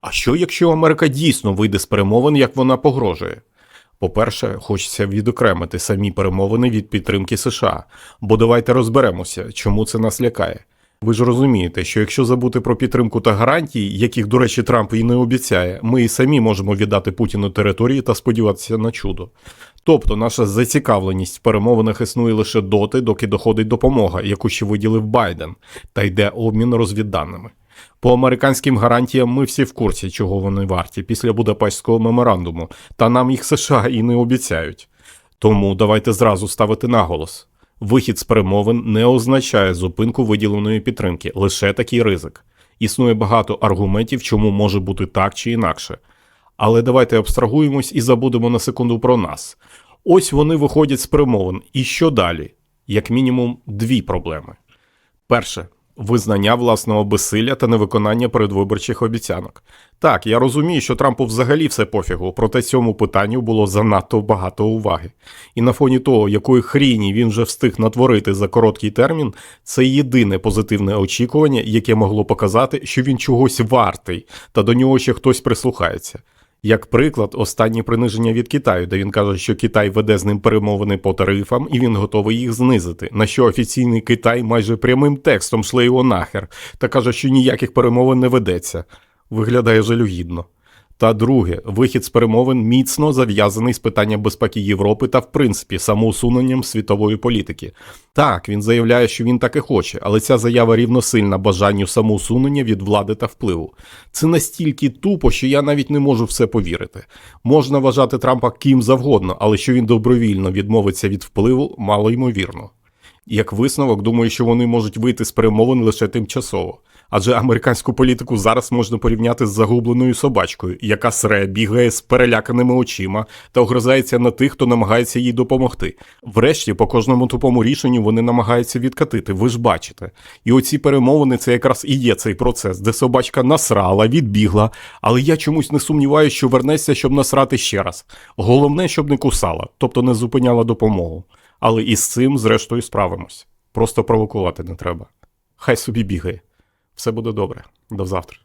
А що якщо Америка дійсно вийде з перемовин, як вона погрожує? По-перше, хочеться відокремити самі перемовини від підтримки США, бо давайте розберемося, чому це нас лякає. Ви ж розумієте, що якщо забути про підтримку та гарантії, яких, до речі, Трамп і не обіцяє, ми і самі можемо віддати Путіну території та сподіватися на чудо. Тобто наша зацікавленість в перемовинах існує лише доти, доки доходить допомога, яку ще виділив Байден, та йде обмін розвідданими. По американським гарантіям ми всі в курсі, чого вони варті після Будапештського меморандуму, та нам їх США і не обіцяють. Тому давайте зразу ставити наголос. Вихід з перемовин не означає зупинку виділеної підтримки, лише такий ризик. Існує багато аргументів, чому може бути так чи інакше. Але давайте абстрагуємось і забудемо на секунду про нас. Ось вони виходять з перемовин. І що далі? Як мінімум, дві проблеми. Перше визнання власного безсилля та невиконання передвиборчих обіцянок. Так, я розумію, що Трампу взагалі все пофігу, проте цьому питанню було занадто багато уваги. І на фоні того, якої хріні він вже встиг натворити за короткий термін, це єдине позитивне очікування, яке могло показати, що він чогось вартий, та до нього ще хтось прислухається. Як приклад, останнє приниження від Китаю, де він каже, що Китай веде з ним перемовини по тарифам і він готовий їх знизити. На що офіційний Китай майже прямим текстом шле його нахер та каже, що ніяких перемовин не ведеться. Виглядає жалюгідно. Та друге, вихід з перемовин міцно зав'язаний з питанням безпеки Європи та, в принципі, самоусуненням світової політики. Так, він заявляє, що він так і хоче, але ця заява рівносильна бажанню самоусунення від влади та впливу. Це настільки тупо, що я навіть не можу в це повірити. Можна вважати Трампа ким завгодно, але що він добровільно відмовиться від впливу, мало ймовірно. Як висновок, думаю, що вони можуть вийти з перемовин лише тимчасово. Адже американську політику зараз можна порівняти з загубленою собачкою, яка сре, бігає з переляканими очима та огризається на тих, хто намагається їй допомогти. Врешті, по кожному тупому рішенню вони намагаються відкатити, ви ж бачите. І оці перемовини це якраз і є цей процес, де собачка насрала, відбігла, але я чомусь не сумніваюся, що вернеться, щоб насрати ще раз. Головне, щоб не кусала, тобто не зупиняла допомогу. Але і з цим, зрештою, справимось. Просто провокувати не треба. Хай собі бігає. Все буде добре. До завтра.